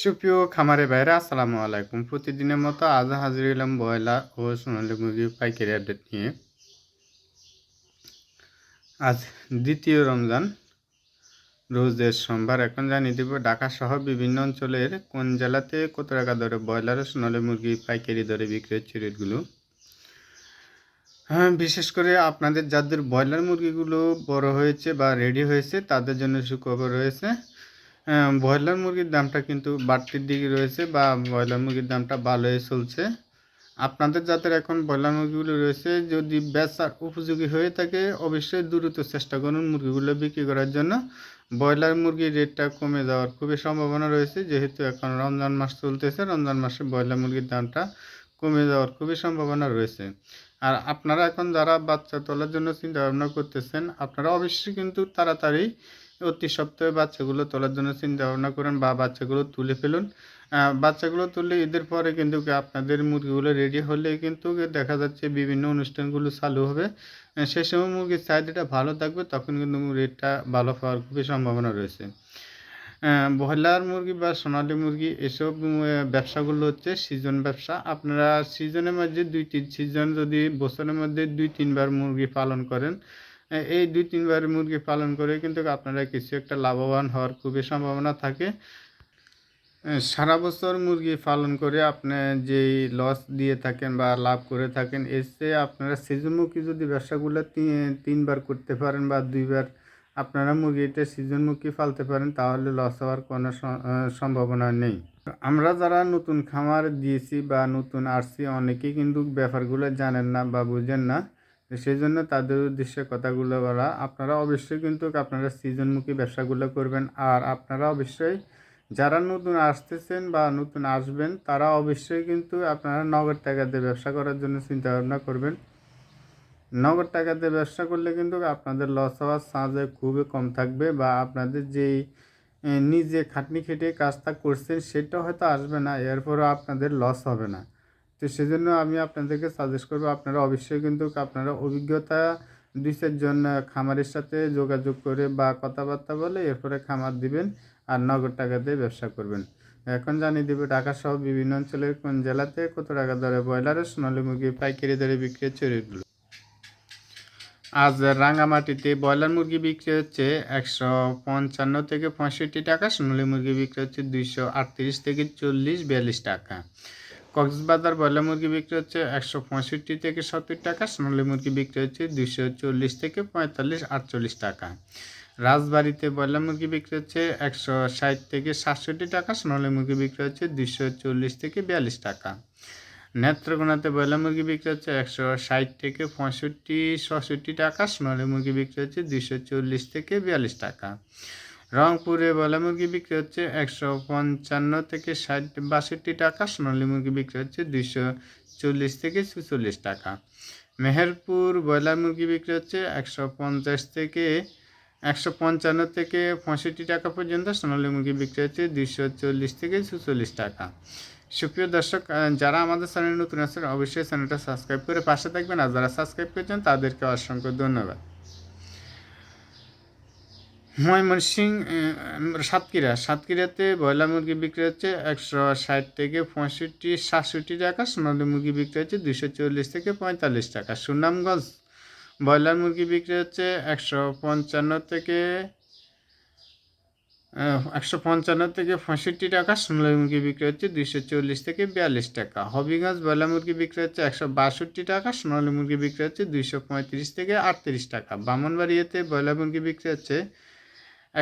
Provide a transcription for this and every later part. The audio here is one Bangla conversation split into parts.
সুপ্রিয় খামারে বাইরে আসসালামু আলাইকুম। প্রতিদিনের মতো আজ হাজির হলাম ব্রয়লার ও সোনালী মুরগি পাইকারি আপডেট নিয়ে। আজ দ্বিতীয় রমজান রোজের সোমবার। এখন জানিয়ে দেব ঢাকা সহ বিভিন্ন অঞ্চলের কোন জেলাতে কত টাকা দরে ব্রয়লার ও সোনালী মুরগি পাইকারি দরে বিক্রি হচ্ছে রেটগুলো? হ্যাঁ বিশেষ করে আপনাদের যাদের ব্রয়লার মুরগিগুলো বড় হয়েছে বা রেডি হয়েছে, তাদের জন্য সুখবর রয়েছে। ব্রয়লার মুরগির দামটা কিন্তু বাড়তির দিকে রয়েছে বা ব্রয়লার মুরগির দামটা ভালোই চলছে। আপনাদের যাদের এখন ব্রয়লার মুরগিগুলো রয়েছে, যদি বেচার উপযোগী হয়ে থাকে, অবশ্যই দ্রুত চেষ্টা করুন মুরগিগুলো বিক্রি করার জন্য। ব্রয়লার মুরগির রেটটা কমে যাওয়ার খুবই সম্ভাবনা রয়েছে, যেহেতু এখন রমজান মাস চলতেছে, রমজান মাসে ব্রয়লার মুরগির দামটা কমে যাওয়ার খুবই সম্ভাবনা রয়েছে। আর আপনারা এখন যারা বাচ্চা তোলার জন্য চিন্তা ভাবনা করতেছেন, আপনারা অবশ্যই কিন্তু তাড়াতাড়ি অতি সপ্তাহে বাচ্চাগুলো তোলার জন্য চিন্তা ভাবনা করেন বা বাচ্চাগুলো তুলে ফেলুন। বাচ্চাগুলো তুললে ঈদের পরে কিন্তু আপনাদের মুরগিগুলো রেডি হলে কিন্তু দেখা যাচ্ছে বিভিন্ন অনুষ্ঠানগুলো চালু হবে। সেই সময় মুরগির চাহিদাটা ভালো থাকবে, তখন কিন্তু রেটটা ভালো পাওয়ার খুবই সম্ভাবনা রয়েছে। ব্রয়লার মুরগি বা সোনালী মুরগি এসব ব্যবসাগুলো হচ্ছে সিজন ব্যবসা। আপনারা সিজনের মধ্যে দুই তিন সিজন যদি বছরের মধ্যে দুই তিনবার মুরগি পালন করেন এই দুই তিনবার মুরগি পালন করে কিন্তু আপনারা কিছু একটা লাভবান হওয়ার খুবই সম্ভাবনা থাকে। সারা বছর মুরগি পালন করে আপনি যেই লস দিয়ে থাকেন বা লাভ করে থাকেন এসে আপনারা সিজনমুখী যদি ব্যবসাগুলো তিন- তিনবার করতে পারেন বা দুইবার আপনারা মুরগিতে সিজনমুখী পালতে পারেন, তাহলে লস হওয়ার কোনো সম্ভাবনা নেই। আমরা যারা নতুন খামার দিয়েছি বা নতুন আসছি, অনেকেই কিন্তু ব্যাপারগুলো জানেন না বা বুঝেন না। সেই জন্য তাদের উদ্দেশ্যে কথাগুলো বলা, আপনারা অবশ্যই কিন্তু আপনারা সিজনমুখী ব্যবসাগুলো করবেন। আর আপনারা অবশ্যই যারা নতুন আসতেছেন বা নতুন আসবেন, তারা অবশ্যই কিন্তু আপনারা নগদ টাকা দিয়ে ব্যবসা করার জন্য চিন্তা ভাবনা করবেন। নগদ টাকা দিয়ে ব্যবসা করলে কিন্তু আপনাদের লস হওয়ার চান্স খুবই কম থাকবে বা আপনাদের যেই নিজে খাটনি খেটে কাজটা করছেন সেটা হয়তো আসবে না, এরপরও আপনাদের লস হবে না। তো সেজন্য আমি আপনাদেরকে সাজেস্ট করব, আপনারা অবশ্যই কিন্তু আপনারা অভিজ্ঞতা দুই চারজন খামারের সাথে যোগাযোগ করে বা কথাবার্তা বলে এরপরে খামার দিবেন আর নগদ টাকা দিয়ে ব্যবসা করবেন। এখন জানিয়ে দেবে ঢাকা সহ বিভিন্ন অঞ্চলের কোন জেলাতে কত টাকা দরে ব্রয়লারের সোনালী মুরগি পাইকারি দরে বিক্রি হচ্ছে রেটগুলো আজ রাঙামাটিতে ব্রয়লার মুরগি বিক্রি হচ্ছে একশো পঞ্চান্ন থেকে পঁয়ষট্টি টাকা, সোনালী মুরগি বিক্রি হচ্ছে দুইশো আটত্রিশ থেকে চল্লিশ, বিয়াল্লিশ টাকা। কক্সবাজার ব্রয়লার মুরগি বিক্রি হচ্ছে একশো পঁয়ষট্টি থেকে সত্তর টাকা, সোনালী মুরগি বিক্রি হচ্ছে দুইশো চল্লিশ থেকে পঁয়তাল্লিশ, আটচল্লিশ টাকা। রাজবাড়িতে ব্রয়লার মুরগি বিক্রি হচ্ছে একশো ষাট থেকে সাতষট্টি টাকা, সোনালী মুরগি বিক্রি হচ্ছে দুইশো চল্লিশ থেকে বিয়াল্লিশ টাকা। নেত্রকোনাতে ব্রয়লার মুরগি বিক্রি হচ্ছে একশো ষাট থেকে পঁয়ষট্টি, ছষট্টি টাকা, সোনালী মুরগি বিক্রি হচ্ছে দুইশো চল্লিশ থেকে বিয়াল্লিশ টাকা। রংপুরে ব্রয়লার মুরগি বিক্রি হচ্ছে একশো পঞ্চান্ন থেকে ষাট বাষট্টি টাকা, সোনালী মুরগি বিক্রি হচ্ছে দুইশো চল্লিশ থেকে চুচল্লিশ টাকা। মেহেরপুর ব্রয়লার মুরগি বিক্রি হচ্ছে একশো পঞ্চাশ থেকে একশো পঞ্চান্ন থেকে পঁয়ষট্টি টাকা পর্যন্ত, সোনালী মুরগি বিক্রি হচ্ছে দুইশো চল্লিশ থেকে চুচল্লিশ টাকা। সুপ্রিয় দর্শক যারা আমাদের চ্যানেল নতুন আছেন, অবশ্যই চ্যানেলটা সাবস্ক্রাইব করে পাশে থাকবেন, আর যারা সাবস্ক্রাইব করেছেন, তাদেরকে অসংখ্য ধন্যবাদ। ময়মনসিং সাতক্ষীরা। সাতক্ষীরাতে ব্রয়লার মুরগি বিক্রি হচ্ছে একশো ষাট থেকে পঁয়ষট্টি, সাতষট্টি টাকা। সোনালী মুরগি বিক্রি হচ্ছে দুশো চল্লিশ থেকে পঁয়তাল্লিশ টাকা। সুনামগঞ্জ, ব্রয়লার মুরগি বিক্রি হচ্ছে একশো পঞ্চান্ন থেকে একশো পঞ্চান্ন থেকে পঁয়ষট্টি টাকা। সোনালী মুরগি বিক্রি হচ্ছে দুইশো চল্লিশ থেকে বিয়াল্লিশ টাকা। হবিগঞ্জ, ব্রয়লার মুরগি বিক্রি হচ্ছে একশো বাষট্টি টাকা। সোনালী মুরগি বিক্রি হচ্ছে দুইশো পঁয়ত্রিশ থেকে আটত্রিশ টাকা। বামনবাড়িয়াতে ব্রয়লার মুরগি বিক্রি হচ্ছে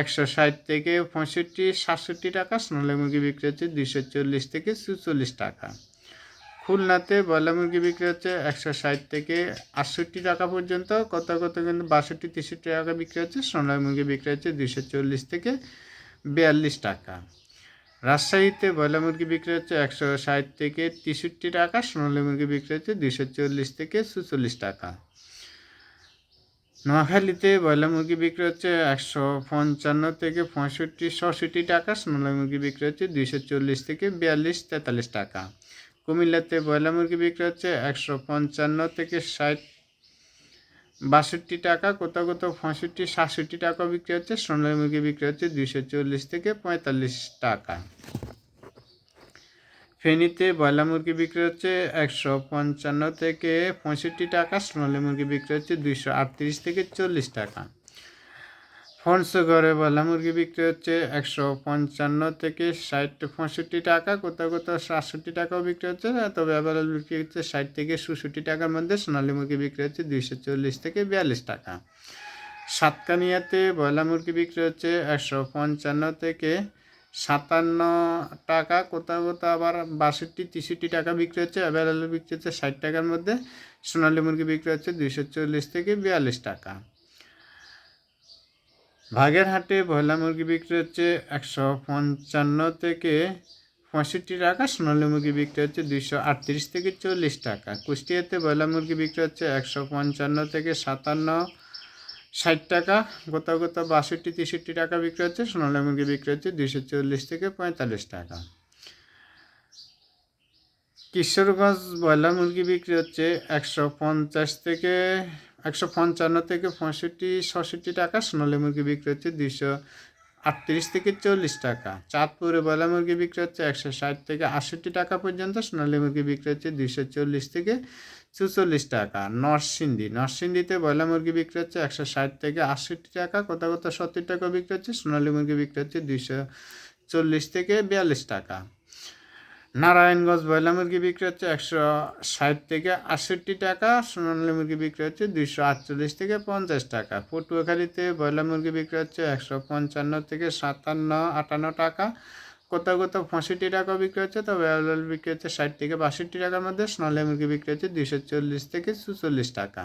একশো ষাট থেকে পঁয়ষট্টি, সাতষট্টি টাকা, সোনালী মুরগি বিক্রি হচ্ছে দুশো চল্লিশ থেকে চুচল্লিশ টাকা। খুলনাতে ব্রয়লার মুরগি বিক্রি হচ্ছে একশো ষাট থেকে আটষট্টি টাকা পর্যন্ত কত কত কিন্তু বাষট্টি, তেষট্টি টাকা বিক্রি হচ্ছে, সোনালী মুরগি বিক্রি হচ্ছে দুশো চল্লিশ থেকে বিয়াল্লিশ টাকা। রাজশাহীতে ব্রয়লার মুরগি বিক্রি হচ্ছে একশো ষাট থেকে তেষট্টি টাকা, সোনালী মুরগি বিক্রি হচ্ছে দুশো চল্লিশ থেকে চুচল্লিশ টাকা। নোয়াখালীতে ব্রয়লার মুরগি বিক্রি হচ্ছে একশো পঞ্চান্ন থেকে পঁয়ষট্টি, ছষট্টি টাকা। সোনালী মুরগি বিক্রি হচ্ছে দুইশো চল্লিশ থেকে বিয়াল্লিশ, তেতাল্লিশ টাকা। কুমিল্লাতে ব্রয়লার মুরগি বিক্রি হচ্ছে একশো পঞ্চান্ন থেকে ষাট, বাষট্টি টাকা। কোথাও কোথাও পঁয়ষট্টি, সাতষট্টি টাকা বিক্রি হচ্ছে। সোনালী মুরগি বিক্রি হচ্ছে দুইশো চল্লিশ থেকে পঁয়তাল্লিশ টাকা। ফেনীতে ব্রয়লার মুরগি বিক্রি হচ্ছে একশো পঞ্চান্ন থেকে পঁয়ষট্টি টাকা, সোনালী মুরগি বিক্রি হচ্ছে দুইশো আটত্রিশ থেকে চল্লিশ টাকা। পঞ্চগড়ে ব্রয়লার মুরগি বিক্রি হচ্ছে একশো পঞ্চান্ন থেকে ষাট পঁয়ষট্টি টাকা, কোথাও কোথাও সাতষট্টি টাকাও বিক্রি হচ্ছে, তবে অ্যাভেলেবল বিক্রি হচ্ছে ষাট থেকে ষষট্টি টাকার মধ্যে, সোনালী মুরগি বিক্রি হচ্ছে দুইশো চল্লিশ থেকে বিয়াল্লিশ টাকা। সাতকানিয়াতে ব্রয়লার মুরগি বিক্রি হচ্ছে একশো পঞ্চান্ন থেকে সাতান্ন টাকা কোথাও কোথাও আবার বাষট্টি, তেষট্টি টাকা বিক্রি হচ্ছে অ্যাভেলেবল বিক্রি হচ্ছে ষাট টাকার মধ্যে, সোনালী মুরগি বিক্রি হচ্ছে দুইশো চল্লিশ থেকে বিয়াল্লিশ টাকা। ভাগের হাটে ব্রয়লার মুরগি বিক্রি হচ্ছে একশো পঞ্চান্ন থেকে পঁয়ষট্টি টাকা, সোনালী মুরগি বিক্রি হচ্ছে দুইশো আটত্রিশ থেকে চল্লিশ টাকা। কুষ্টিয়াতে ব্রয়লার মুরগি বিক্রি হচ্ছে একশো পঞ্চান্ন থেকে সাতান্ন ষাট টাকা কোথাও কোথাও বাষট্টি, তেষট্টি টাকা বিক্রি হচ্ছে, সোনালী মুরগি বিক্রি হচ্ছে দুশো চল্লিশ থেকে পঁয়তাল্লিশ টাকা। কিশোরগঞ্জ ব্রয়লার মুরগি বিক্রি হচ্ছে একশো পঞ্চাশ থেকে, একশো পঞ্চান্ন থেকে পঁয়ষট্টি, ছষট্টি টাকা, সোনালী মুরগি বিক্রি হচ্ছে দুশো আটত্রিশ থেকে চল্লিশ টাকা। চাঁদপুরে ব্রয়লার মুরগি বিক্রি হচ্ছে একশো ষাট থেকে আষট্টি টাকা পর্যন্ত, সোনালী মুরগি বিক্রি হচ্ছে দুশো চল্লিশ থেকে চুচল্লিশ টাকা। নরসিংদী। নরসিংদীতে ব্রয়লার মুরগি বিক্রি হচ্ছে একশো ষাট থেকে আষট্টি টাকা কোথাও কোথাও সত্তর টাকা বিক্রি হচ্ছে, সোনালী মুরগি বিক্রি হচ্ছে দুইশো চল্লিশ থেকে বিয়াল্লিশ টাকা। নারায়ণগঞ্জ ব্রয়লার মুরগি বিক্রি হচ্ছে একশো ষাট থেকে আটষট্টি টাকা, সোনালী মুরগি বিক্রি হচ্ছে দুইশো আটচল্লিশ থেকে পঞ্চাশ টাকা। পটুয়াখালীতে ব্রয়লার মুরগি বিক্রি হচ্ছে একশো পঞ্চান্ন থেকে সাতান্ন আটান্ন টাকা কোথাও কোথাও পঁয়ষট্টি টাকা বিক্রি হচ্ছে, তবে অ্যাভেলেবল বিক্রি হচ্ছে ষাট থেকে বাষট্টি টাকার মধ্যে সোনালী মুরগি বিক্রি হচ্ছে দুশো চল্লিশ থেকে চুচল্লিশ টাকা।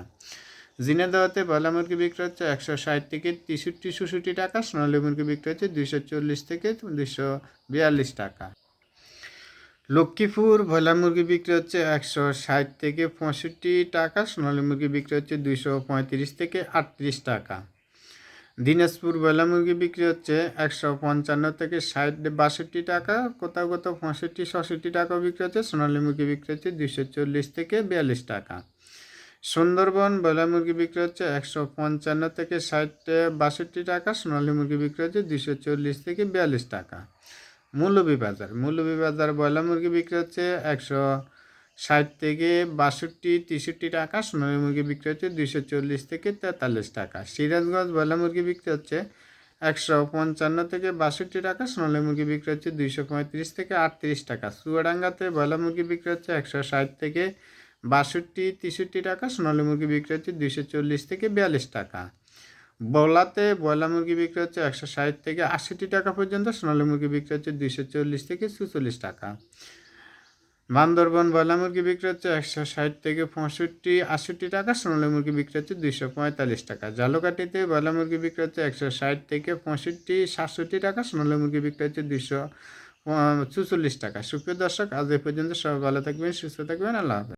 জিনেদাওয়াতে ব্রয়লার মুরগি বিক্রি হচ্ছে একশো ষাট থেকে তেষট্টি চৌষট্টি টাকা সোনালী মুরগি বিক্রি হচ্ছে দুইশো চল্লিশ থেকে দুশো বিয়াল্লিশ টাকা। লক্ষ্মীপুর ব্রয়লার মুরগি বিক্রি হচ্ছে একশো ষাট থেকে পঁয়ষট্টি টাকা সোনালী মুরগি বিক্রি হচ্ছে দুইশো পঁয়ত্রিশ থেকে আটত্রিশ টাকা। দিনাজপুর ব্রয়লার মুরগি বিক্রি হচ্ছে একশো পঞ্চান্ন থেকে ষাট বাষট্টি টাকা কোথাও কোথাও পঁয়ষট্টি, ছষট্টি টাকাও বিক্রি হচ্ছে, সোনালী মুরগি বিক্রি হচ্ছে দুশো চল্লিশ থেকে বিয়াল্লিশ টাকা। সুন্দরবন ব্রয়লার মুরগি বিক্রি হচ্ছে একশো পঞ্চান্ন থেকে ষাট বাষট্টি টাকা, সোনালী মুরগি বিক্রি হচ্ছে দুশো চল্লিশ থেকে বিয়াল্লিশ টাকা। মৌলভীবাজার মৌলভীবাজার ব্রয়লার মুরগি বিক্রি হচ্ছে একশো ষাট থেকে বাষট্টি, তেষট্টি টাকা, সোনালী মুরগি বিক্রি হচ্ছে দুইশো চল্লিশ থেকে তেতাল্লিশ টাকা। সিরাজগঞ্জ ব্রয়লার মুরগি বিক্রি হচ্ছে একশো পঞ্চান্ন থেকে বাষট্টি টাকা, সোনালী মুরগি বিক্রি হচ্ছে দুইশো পঁয়ত্রিশ থেকে আটত্রিশ টাকা। চুয়াডাঙ্গাতে ব্রয়লার মুরগি বিক্রি হচ্ছে একশো ষাট থেকে বাষট্টি, তেষট্টি টাকা, সোনালী মুরগি বিক্রি হচ্ছে দুইশো চল্লিশ থেকে বিয়াল্লিশ টাকা। বলাতে ব্রয়লার মুরগি বিক্রি হচ্ছে একশো ষাট থেকে আশিটি টাকা পর্যন্ত, সোনালী মুরগি বিক্রি হচ্ছে দুইশো চল্লিশ থেকে চুচল্লিশ টাকা। বান্দরবন বয়লা মুরগি বিক্রি হচ্ছে একশো ষাট থেকে পঁয়ষট্টি আষট্টি টাকা, সোনালী মুরগি বিক্রি হচ্ছে দুইশো পঁয়তাল্লিশ টাকা। জালুকাটিতে বয়লা মুরগি বিক্রি হচ্ছে একশো ষাট থেকে পঁয়ষট্টি, সাতষট্টি টাকা, সোনালী মুরগি বিক্রি হচ্ছে দুইশো চুচল্লিশ টাকা। সুপ্রিয় দর্শক, আজ এ পর্যন্ত সবাই ভালো থাকবেন, সুস্থ থাকবেন, আল্লাহ হাফেজ।